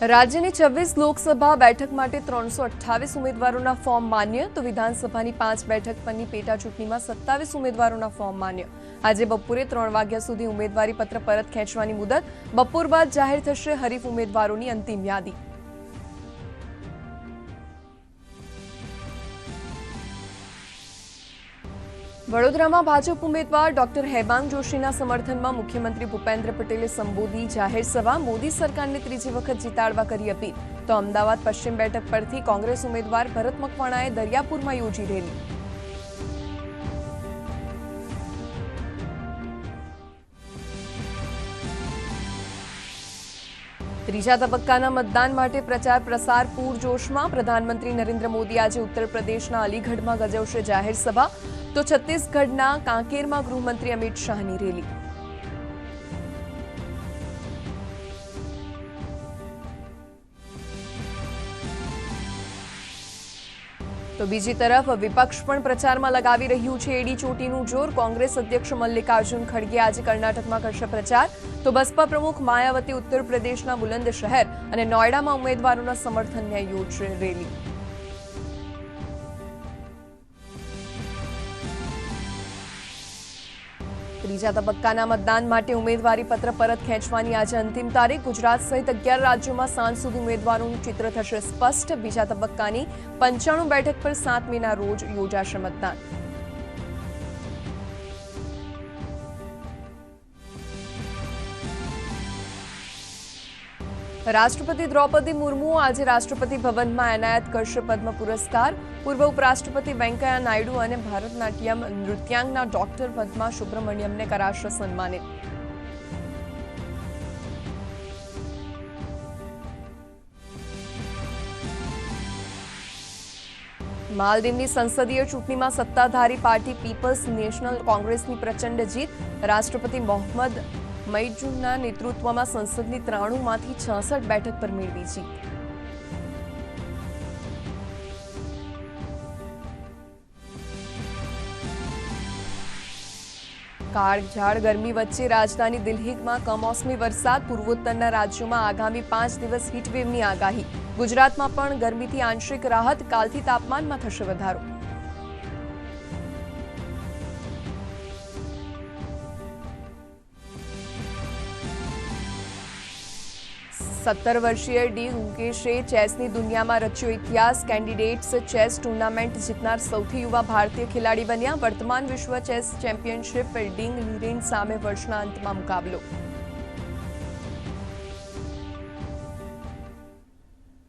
રાજ્યની છવ્વીસ લોકસભા બેઠક માટે ત્રણસો અઠ્ઠાવીસ ઉમેદવારોના ફોર્મ માન્ય, તો વિધાનસભાની પાંચ બેઠક પરની પેટા ચૂંટણીમાં સત્તાવીસ ઉમેદવારોના ફોર્મ માન્ય. આજે બપોરે ત્રણ વાગ્યા સુધી ઉમેદવારી પત્ર પરત ખેંચવાની મુદત, બપોર બાદ જાહેર થશે હરીફ ઉમેદવારોની અંતિમ યાદી. વડોદરામાં ભાજપ ઉમેદવાર ડોક્ટર હેમાંગ જોશીના સમર્થનમાં મુખ્યમંત્રી ભૂપેન્દ્ર પટેલે સંબોધી જાહેર સભા. મોદી સરકારને ત્રીજી વખત જીતાડવા કરી અપીલ. તો અમદાવાદ પશ્ચિમ બેઠક પરથી કોંગ્રેસ ઉમેદવાર ભરત મકવાણાએ દરિયાપુરમાં યોજી રેલી. ત્રીજા તબક્કાના મતદાન માટે પ્રચાર પ્રસાર પૂરજોશમાં પ્રધાનમંત્રી નરેન્દ્ર મોદી આજે ઉત્તર પ્રદેશના અલીગઢમાં ગજવશે જાહેર સભા. તો છત્તીસગઢના કાંકેરમાં ગૃહમંત્રી અમિત શાહની રેલી. તો બીજી તરફ વિપક્ષ પણ પ્રચારમાં લગાવી રહ્યું છે એડી ચોટીનું જોર. કોંગ્રેસ અધ્યક્ષ મલ્લિકાર્જુન ખડગે આજે કર્ણાટકમાં કરશે પ્રચાર. તો બસપા પ્રમુખ માયાવતી ઉત્તર પ્રદેશના બુલંદ શહેર અને નોયડામાં ઉમેદવારોના સમર્થનને યોજશે રેલી. ત્રીજા તબક્કાના મતદાન માટે ઉમેદવારી પત્ર પરત ખેંચવાની આજે અંતિમ તારીખ. ગુજરાત સહિત અગિયાર રાજ્યોમાં સાંજ સુધી ઉમેદવારોનું ચિત્ર થશે સ્પષ્ટ. બીજા તબક્કાની પંચાણું બેઠક પર સાત મેના રોજ યોજાશે મતદાન. રાષ્ટ્રપતિ દ્રૌપદી મુર્મુ આજે રાષ્ટ્રપતિ ભવનમાં એનાયત કરશે પદ્મ પુરસ્કાર. પૂર્વ ઉપરાષ્ટ્રપતિ વેંકૈયા નાયડુ અને ભારતનાટ્યમ નૃત્યાંગના ડોક્ટર પદ્મા સુબ્રમણ્યમને કરાશે સન્માનિત. માલદીવની સંસદીય ચૂંટણીમાં સત્તાધારી પાર્ટી પીપલ્સ નેશનલ કોંગ્રેસની પ્રચંડ જીત. રાષ્ટ્રપતિ મોહમ્મદ મૈજુનના નેતૃત્વમાં સંસદની ત્રાણુંમાંથી છસઠ બેઠક પર મેળવી જીત કાળઝાળ ગરમી વચ્ચે રાજધાની દિલ્હીમાં કમોસમી વરસાદ, પૂર્વોત્તરના રાજ્યોમાં આગામી પાંચ દિવસ હીટવેવની આગાહી. ગુજરાતમાં પણ ગરમીથી આંશિક રાહત, કાલથી તાપમાનમાં થશે વધારો. સત્તર વર્ષીય ડી મુકેશે ચેસની દુનિયામાં રચ્યો ઇતિહાસ. કેન્ડિડેટ્સ ચેસ ટુર્નામેન્ટ જીતનાર સૌથી યુવા ભારતીય ખેલાડી બન્યા. વર્તમાન વિશ્વ ચેસ ચેમ્પિયનશિપ ડિંગ લીરેન સામે વર્ષના અંતમાં મુકાબલો.